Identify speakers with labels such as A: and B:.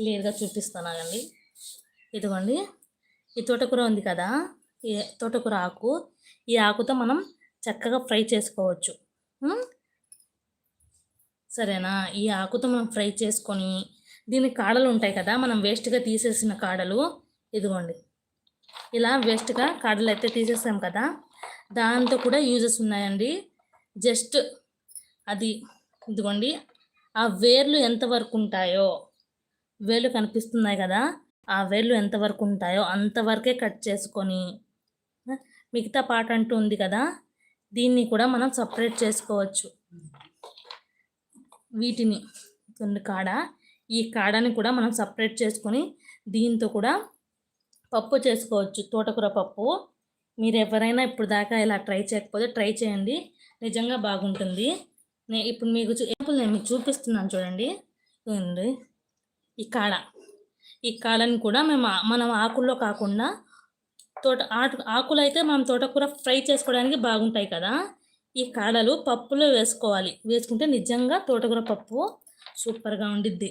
A: క్లియర్గా చూపిస్తున్నానండి ఇదిగోండి. ఈ తోటకూర ఉంది కదా. ఈ తోటకూర ఆకు. ఈ ఆకుతో మనం చక్కగా ఫ్రై చేసుకోవచ్చు. సరేనా? ఈ ఆకుతో మనం ఫ్రై చేసుకొని దీని కాడలు ఉంటాయి కదా. మనం వేస్ట్గా తీసేసిన కాడలు. ఇదిగోండి. ఇలా వేస్ట్గా కాడలు అయితే తీసేసాం కదా. దాంతో కూడా యూజెస్ ఉన్నాయండి. జస్ట్ అది ఇదిగోండి. ఆ వేర్లు ఎంతవరకు ఉంటాయో వేర్లు కనిపిస్తున్నాయి కదా ఆ వేర్లు ఎంతవరకు ఉంటాయో అంతవరకే కట్ చేసుకొని మిగతా పాట అంటూ ఉంది కదా దీన్ని కూడా మనం సపరేట్ చేసుకోవచ్చు. వీటిని కొన్ని కాడ ఈ కాడని కూడా మనం సపరేట్ చేసుకొని దీంతో కూడా పప్పు చేసుకోవచ్చు తోటకూర పప్పు. మీరు ఎవరైనా ఇప్పుడు దాకా ఇలా ట్రై చేయకపోతే ట్రై చేయండి నిజంగా బాగుంటుంది. నేను ఇప్పుడు మీకు ఎప్పుడు నేను మీకు చూపిస్తున్నాను చూడండి. ఈ కాడ. ఈ కాడని కూడా మేము మనం ఆకుల్లో కాకుండా తోట ఆకు ఆకులు అయితే మనం తోటకూర ఫ్రై చేసుకోవడానికి బాగుంటాయి కదా. ఈ కాడలు పప్పులో వేసుకోవాలి. వేసుకుంటే నిజంగా తోటకూర పప్పు సూపర్గా ఉండిద్ది.